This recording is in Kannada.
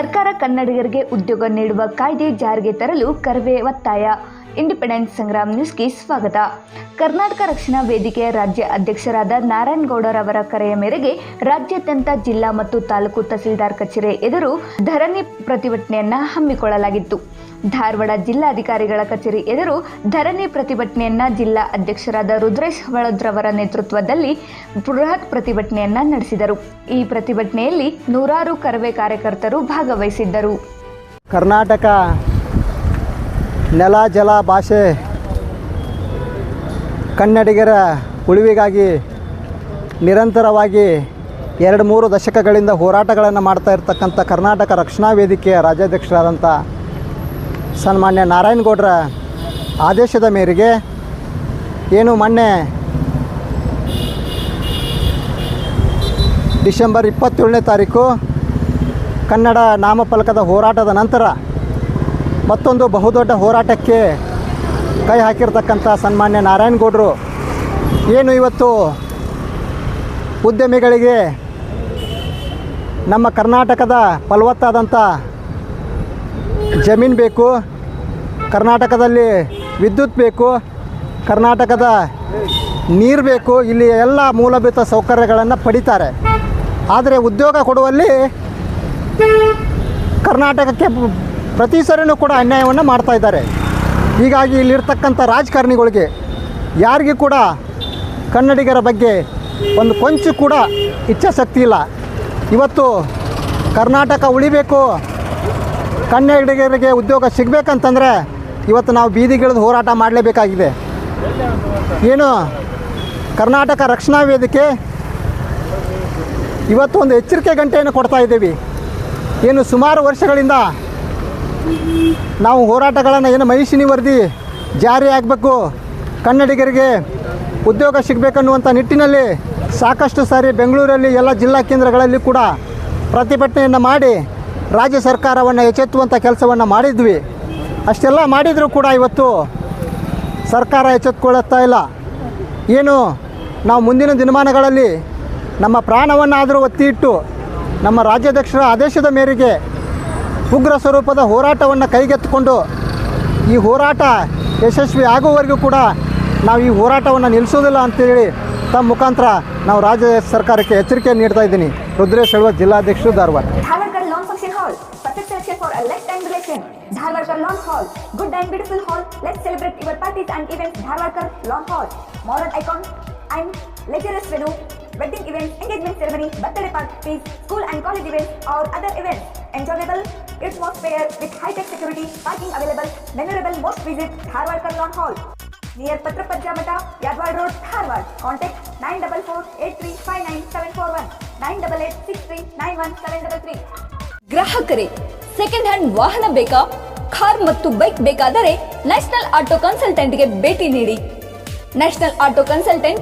ಸರ್ಕಾರ ಕನ್ನಡಿಗರಿಗೆ ಉದ್ಯೋಗ ನೀಡುವ ಕಾಯ್ದೆ ಜಾರಿಗೆ ತರಲು ಕರವೇ ಒತ್ತಾಯ. ಇಂಡಿಪೆಂಡೆನ್ಸ್ ಸಂಗ್ರಾಮ್ ನ್ಯೂಸ್ಗೆ ಸ್ವಾಗತ. ಕರ್ನಾಟಕ ರಕ್ಷಣಾ ವೇದಿಕೆಯ ರಾಜ್ಯ ಅಧ್ಯಕ್ಷರಾದ ನಾರಾಯಣಗೌಡರವರ ಕರೆಯ ಮೇರೆಗೆ ರಾಜ್ಯಾದ್ಯಂತ ಜಿಲ್ಲಾ ಮತ್ತು ತಾಲೂಕು ತಹಸೀಲ್ದಾರ್ ಕಚೇರಿ ಎದುರು ಧರಣಿ ಪ್ರತಿಭಟನೆಯನ್ನು ಹಮ್ಮಿಕೊಳ್ಳಲಾಗಿತ್ತು. ಧಾರವಾಡ ಜಿಲ್ಲಾಧಿಕಾರಿಗಳ ಕಚೇರಿ ಎದುರು ಧರಣಿ ಪ್ರತಿಭಟನೆಯನ್ನು ಜಿಲ್ಲಾ ಅಧ್ಯಕ್ಷರಾದ ರುದ್ರೇಶ್ ಹೊಳದ್ರವರ ನೇತೃತ್ವದಲ್ಲಿ ಬೃಹತ್ ಪ್ರತಿಭಟನೆಯನ್ನು ನಡೆಸಿದರು. ಈ ಪ್ರತಿಭಟನೆಯಲ್ಲಿ ನೂರಾರು ಕರವೇ ಕಾರ್ಯಕರ್ತರು ಭಾಗವಹಿಸಿದ್ದರು. ಕರ್ನಾಟಕ ನೆಲ, ಜಲ, ಭಾಷೆ, ಕನ್ನಡಿಗರ ಉಳಿವಿಗಾಗಿ ನಿರಂತರವಾಗಿ ಎರಡು ಮೂರು ದಶಕಗಳಿಂದ ಹೋರಾಟಗಳನ್ನು ಮಾಡ್ತಾ ಇರ್ತಕ್ಕಂಥ ಕರ್ನಾಟಕ ರಕ್ಷಣಾ ವೇದಿಕೆಯ ರಾಜ್ಯಾಧ್ಯಕ್ಷರಾದಂಥ ಸನ್ಮಾನ್ಯ ನಾರಾಯಣಗೌಡರ ಆದೇಶದ ಮೇರೆಗೆ ಏನು ಮೊನ್ನೆ ಡಿಸೆಂಬರ್ ಇಪ್ಪತ್ತೇಳನೇ ತಾರೀಕು ಕನ್ನಡ ನಾಮಫಲಕದ ಹೋರಾಟದ ನಂತರ ಮತ್ತೊಂದು ಬಹುದೊಡ್ಡ ಹೋರಾಟಕ್ಕೆ ಕೈ ಹಾಕಿರ್ತಕ್ಕಂಥ ಸನ್ಮಾನ್ಯ ನಾರಾಯಣಗೌಡರು ಏನು ಇವತ್ತು ಉದ್ಯಮಿಗಳಿಗೆ ನಮ್ಮ ಕರ್ನಾಟಕದ ಫಲವತ್ತಾದಂಥ ಜಮೀನು ಬೇಕು, ಕರ್ನಾಟಕದಲ್ಲಿ ವಿದ್ಯುತ್ ಬೇಕು, ಕರ್ನಾಟಕದ ನೀರು ಬೇಕು, ಇಲ್ಲಿ ಎಲ್ಲ ಮೂಲಭೂತ ಸೌಕರ್ಯಗಳನ್ನು ಪಡಿತಾರೆ. ಆದರೆ ಉದ್ಯೋಗ ಕೊಡುವಲ್ಲಿ ಕರ್ನಾಟಕಕ್ಕೆ ಪ್ರತಿ ಸರಿನೂ ಕೂಡ ಅನ್ಯಾಯವನ್ನು ಮಾಡ್ತಾ ಇದ್ದಾರೆ. ಹೀಗಾಗಿ ಇಲ್ಲಿರ್ತಕ್ಕಂಥ ರಾಜಕಾರಣಿಗಳಿಗೆ ಯಾರಿಗೂ ಕೂಡ ಕನ್ನಡಿಗರ ಬಗ್ಗೆ ಒಂದು ಕೊಂಚು ಕೂಡ ಇಚ್ಛಾಶಕ್ತಿ ಇಲ್ಲ. ಇವತ್ತು ಕರ್ನಾಟಕ ಉಳಿಬೇಕು, ಕನ್ನಡಿಗರಿಗೆ ಉದ್ಯೋಗ ಸಿಗಬೇಕಂತಂದರೆ ಇವತ್ತು ನಾವು ಬೀದಿಗಿಳಿದು ಹೋರಾಟ ಮಾಡಲೇಬೇಕಾಗಿದೆ. ಏನು ಕರ್ನಾಟಕ ರಕ್ಷಣಾ ವೇದಿಕೆ ಇವತ್ತು ಒಂದು ಎಚ್ಚರಿಕೆ ಗಂಟೆಯನ್ನು ಕೊಡ್ತಾ ಇದ್ದೀವಿ. ಏನು ಸುಮಾರು ವರ್ಷಗಳಿಂದ ನಾವು ಹೋರಾಟಗಳನ್ನು ಏನು ಮಹಿಷಿನಿ ವರದಿ ಜಾರಿ ಆಗಬೇಕು. ಕನ್ನಡಿಗರಿಗೆ ಉದ್ಯೋಗ ಸಿಗಬೇಕನ್ನುವಂಥ ನಿಟ್ಟಿನಲ್ಲಿ ಸಾಕಷ್ಟು ಸಾರಿ ಬೆಂಗಳೂರಲ್ಲಿ ಎಲ್ಲ ಜಿಲ್ಲಾ ಕೇಂದ್ರಗಳಲ್ಲಿ ಕೂಡ ಪ್ರತಿಭಟನೆಯನ್ನು ಮಾಡಿ ರಾಜ್ಯ ಸರ್ಕಾರವನ್ನು ಎಚ್ಚೆತ್ತುವಂಥ ಕೆಲಸವನ್ನು ಮಾಡಿದ್ವಿ. ಅಷ್ಟೆಲ್ಲ ಮಾಡಿದರೂ ಕೂಡ ಇವತ್ತು ಸರ್ಕಾರ ಎಚ್ಚೆತ್ತುಕೊಳ್ಳುತ್ತಾ ಇಲ್ಲ. ಏನು ನಾವು ಮುಂದಿನ ದಿನಮಾನಗಳಲ್ಲಿ ನಮ್ಮ ಪ್ರಾಣವನ್ನಾದರೂ ಒತ್ತಿ ಇಟ್ಟು ನಮ್ಮ ರಾಜ್ಯಾಧ್ಯಕ್ಷರ ಆದೇಶದ ಮೇರೆಗೆ ಉಗ್ರ ಸ್ವರೂಪದ ಹೋರಾಟವನ್ನು ಕೈಗೆತ್ತಿಕೊಂಡು ಈ ಹೋರಾಟ ಯಶಸ್ವಿ ಆಗುವವರೆಗೂ ಕೂಡ ನಾವು ಈ ಹೋರಾಟವನ್ನು ನಿಲ್ಲಿಸೋದಿಲ್ಲ ಅಂತೇಳಿ ತಮ್ಮ ಮುಖಾಂತರ ನಾವು ರಾಜ್ಯ ಸರ್ಕಾರಕ್ಕೆ ಎಚ್ಚರಿಕೆ ನೀಡ್ತಾ ಇದ್ದೀನಿ. ರುದ್ರೇಶ್ ಹೇಳುವ ಜಿಲ್ಲಾಧ್ಯಕ್ಷರು Dharwad. Dharwad lawn good and beautiful hall celebrate your and lawn icon I'm venue Wedding events, engagement ceremony, birthday parties, school and college events or other events. Enjoyable atmosphere with high-tech security, parking available, memorable most visit Dharwarkar Lawn Hall. Near Patrapajja Mata, Yadwad Road, Dharwad. Contact 944-8359-741, 988-6391-733. ಗ್ರಾಹಕರೇ ಸೆಕೆಂಡ್ ಹ್ಯಾಂಡ್ ವಾಹನ ಬೇಕಾ ಕಾರ್ ಮತ್ತು ಬೈಕ್ ಬೇಕಾದರೆ ನ್ಯಾಷನಲ್ ಆಟೋ ಕನ್ಸಲ್ಟೆಂಟ್ಗೆ ಭೇಟಿ ನೀಡಿ ನ್ಯಾಷನಲ್ ಆಟೋ ಕನ್ಸಲ್ಟೆಂಟ್